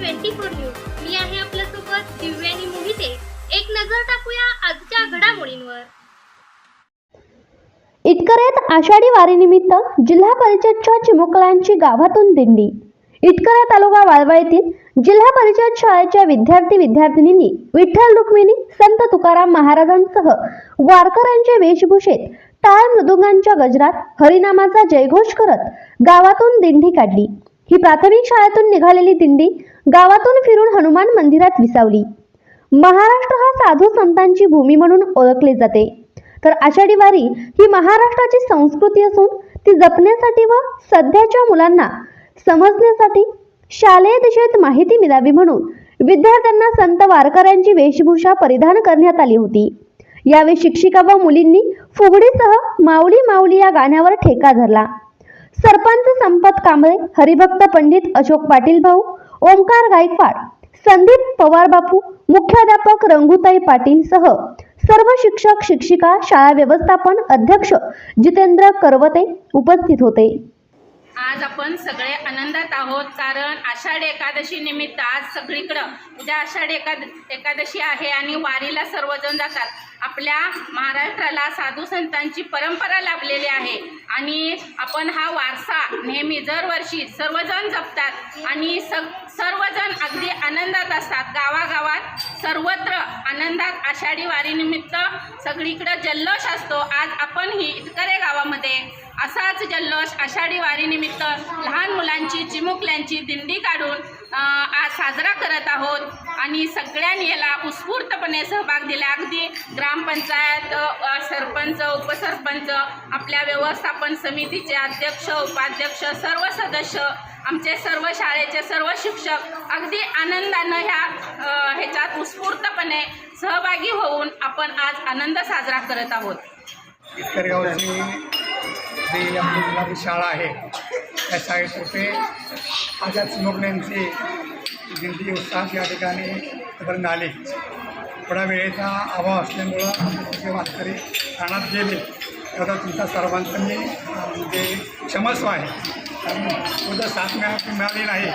Twenty four news. मी आहे आपल्यासोबत दिव्यानी मोहिते. एक नजर टाकूया आजच्या घडामोडींवर. इटकरेत आषाढी वारीनिमित्त जिल्हा परिषदच्या चिमुकल्यांची गावातून दिंडी. इटकरे तालुका वाळवा येथील जिल्हा परिषद शाळेच्या विद्यार्थी विद्यार्थिनींनी विठ्ठल रुक्मिणी संत तुकाराम महाराजांसह वारकऱ्यांच्या वेशभूषेत टाळ मृदुंगांच्या गजरात हरिनामाचा जयघोष करत गावातून दिंडी काढली. ही प्राथमिक शाळेतून निघालेली दिंडी गावातून फिरून हनुमान मंदिरात विसावली. महाराष्ट्र हा साधू संतांची भूमी म्हणून ओळखले जाते. तर आषाढी वारी ही महाराष्ट्राची संस्कृती असून ती जपण्यासाठी व सध्याच्या मुलांना समजण्यासाठी शालेय दिशेत माहिती मिळावी म्हणून विद्यार्थ्यांना संत वारकऱ्यांची वेशभूषा परिधान करण्यात आली होती. यावेळी शिक्षिका व मुलींनी फुगडीसह माऊली माऊली या गाण्यावर ठेका धरला. सरपंच संपत कांबळे हरिभक्त पंडित अशोक पाटील भाऊ ओंकार गायकवाड संदीप पवार बापू मुख्याध्यापक रंगूताई पाटील सह सर्व शिक्षक शिक्षिका शाळा व्यवस्थापन अध्यक्ष जितेंद्र करवते उपस्थित होते. आज आपण सगळे आनंदात आहोत कारण आषाढ एकादशी निमित्त आज सगळीकडं उद्या आषाढ एकाद एकादशी आहे आणि वारीला सर्वजण जातात. आपल्या महाराष्ट्राला साधू संतांची परंपरा लाभलेली आहे आणि आपण हा वारसा नेहमी दरवर्षी सर्वजण जपतात आणि स सर्वजण अगदी आनंदात असतात. गावागावात सर्वत्र आनंदात आषाढी वारीनिमित्त सगळीकडं जल्लोष असतो. आज आपणही इतकरे असाच जल्लोष आषाढी वारीनिमित्त लहान मुलांची चिमुकल्यांची दिंडी काढून आज साजरा करत आहोत. आणि सगळ्यांनी याला उत्स्फूर्तपणे सहभाग दिला. अगदी ग्रामपंचायत सरपंच उपसरपंच आपल्या व्यवस्थापन समितीचे अध्यक्ष उपाध्यक्ष सर्व सदस्य आमचे सर्व शाळेचे सर्व शिक्षक अगदी आनंदानं ह्या ह्याच्यात उत्स्फूर्तपणे सहभागी होऊन आपण आज आनंद साजरा करत आहोत. जी आपली जिल्हा शाळा आहे. त्या शाळेतर्फे माझ्या चिमुकल्यांची दिंडी उत्साह या ठिकाणी इथपर्यंत आली. थोडा वेळेचा अभाव असल्यामुळं आमचे वारकरी रानात गेले. तेवढा तुमचा सर्वांचा मी म्हणजे क्षमस्व आहे. कारण तुझं साथ मिळाली मिळाली नाही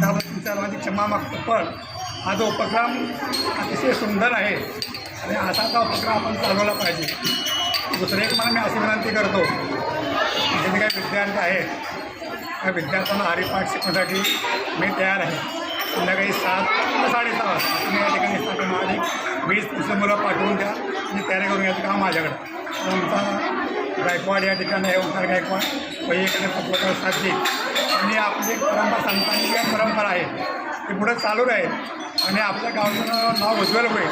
त्यावर तुमच्या सर्वांची क्षमा मागतो. पण हा जो उपक्रम अतिशय सुंदर आहे आणि असाचा उपक्रम आपण चालवला पाहिजे. दुसरे एक मला मी अशी विनंती करतो जे जे काही विद्यार्थी आहेत त्या विद्यार्थ्यांना हरिपाठ शिकण्यासाठी मी तयार आहे. संध्याकाळी सात ते साडेसहा वाजता तुम्ही या ठिकाणी साठी माझी वीस तीस मुलं पाठवून द्या. मी तयारी करून घ्यायचं काम माझ्याकडं. आमचा गायकवाड या ठिकाणी आहे ओंकार गायकवाड. वैयकडे पत्रकार साधी आणि आपली एक परंपरा संतांची परंपरा आहे. ती पुढे चालू राहील. आणि आपल्या गावचं नाव उज्ज्वल होईल.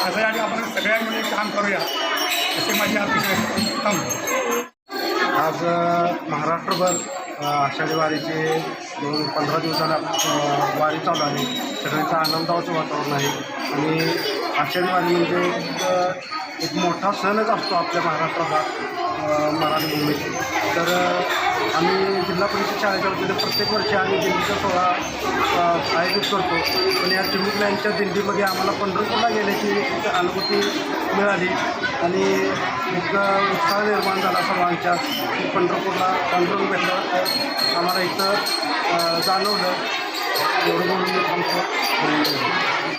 यासाठी आपण सगळ्या काम करूया. अशी माझी अपेक्षा आज महाराष्ट्रभर आषाढी वारीचे दोन पंधरा दिवसाला वारी चालू आहे. सगळ्यांचा आनंदाचं वातावरण आहे. आणि आषाढी वारी म्हणजे एक मोठा सणच असतो आपल्या महाराष्ट्राचा मराठी भूमीत. तर आम्ही जिल्हा परिषद शाळेच्या वतीने प्रत्येक वर्षी आम्ही दिंडीचा सोहळा आयोजित करतो. पण या चिमुकल्यांच्या दिंडीमध्ये आम्हाला पंढरपूरला गेल्याची एक अनुभूती मिळाली आणि एक उत्साह निर्माण झाला सर्वांच्या पंढरपूरला पांडुरंग भेटलं. आम्हाला इथं जाणवलं. एवढं बोलून मी थांबतो.